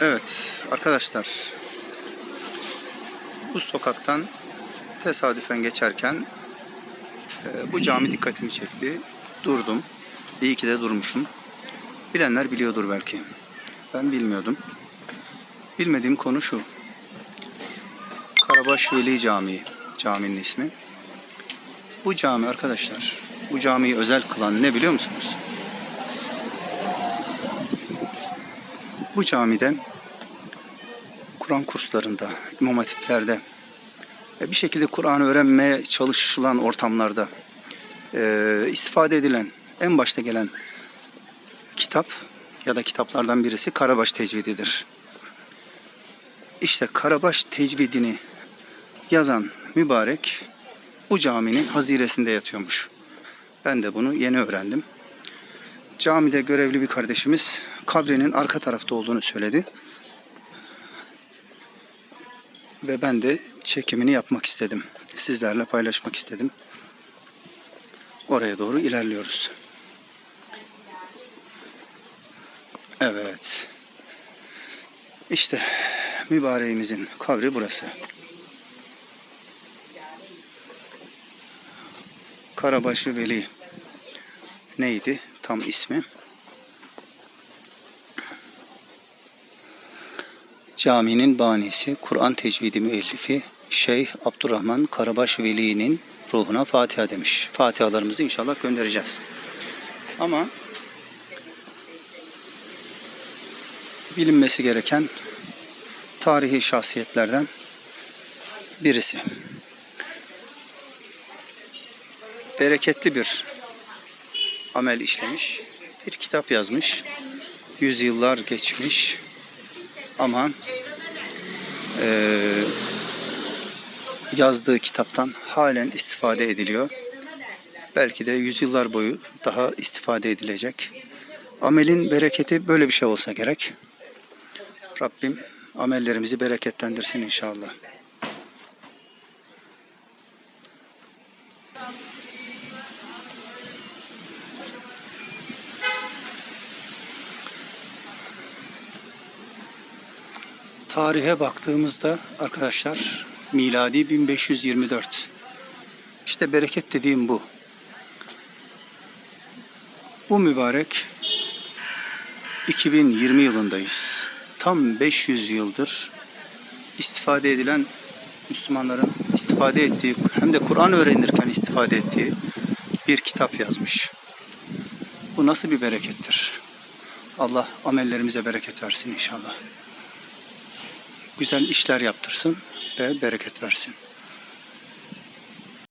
Evet arkadaşlar bu sokaktan tesadüfen geçerken e, bu cami dikkatimi çekti. Durdum. İyi ki de durmuşum. Bilenler biliyordur belki. Ben bilmiyordum. Bilmediğim konu şu. Karabaş Veli Camii. Caminin ismi. Bu cami arkadaşlar. Bu camiyi özel kılan ne biliyor musunuz? Bu camiden Kur'an kurslarında, imam hatiplerde ve bir şekilde Kur'an'ı öğrenmeye çalışılan ortamlarda e, istifade edilen, en başta gelen kitap ya da kitaplardan birisi Karabaş Tecvididir. İşte Karabaş Tecvidini yazan mübarek bu caminin haziresinde yatıyormuş. Ben de bunu yeni öğrendim. Camide görevli bir kardeşimiz kabrinin arka tarafta olduğunu söyledi. Ve ben de çekimini yapmak istedim. Sizlerle paylaşmak istedim. Oraya doğru ilerliyoruz. Evet. İşte mübareğimizin kabri burası. Karabaşı Veli neydi tam ismi? Caminin banisi, Kur'an tecvidi müellifi Şeyh Abdurrahman Karabaş Veli'nin ruhuna Fatiha demiş. Fatihalarımızı inşallah göndereceğiz. Ama bilinmesi gereken tarihi şahsiyetlerden birisi. Bereketli bir amel işlemiş. Bir kitap yazmış. Yüzyıllar geçmiş. Ama eee, yazdığı kitaptan halen istifade ediliyor. Belki de yüzyıllar boyu daha istifade edilecek. Amelin bereketi böyle bir şey olsa gerek. Rabbim amellerimizi bereketlendirsin inşallah. Tarihe baktığımızda arkadaşlar miladi 1524. İşte bereket dediğim bu. Bu mübarek 2020 yılındayız. Tam 500 yıldır istifade edilen Müslümanların istifade ettiği hem de Kur'an öğrenirken istifade ettiği bir kitap yazmış. Bu nasıl bir berekettir? Allah amellerimize bereket versin inşallah güzel işler yaptırsın ve bereket versin.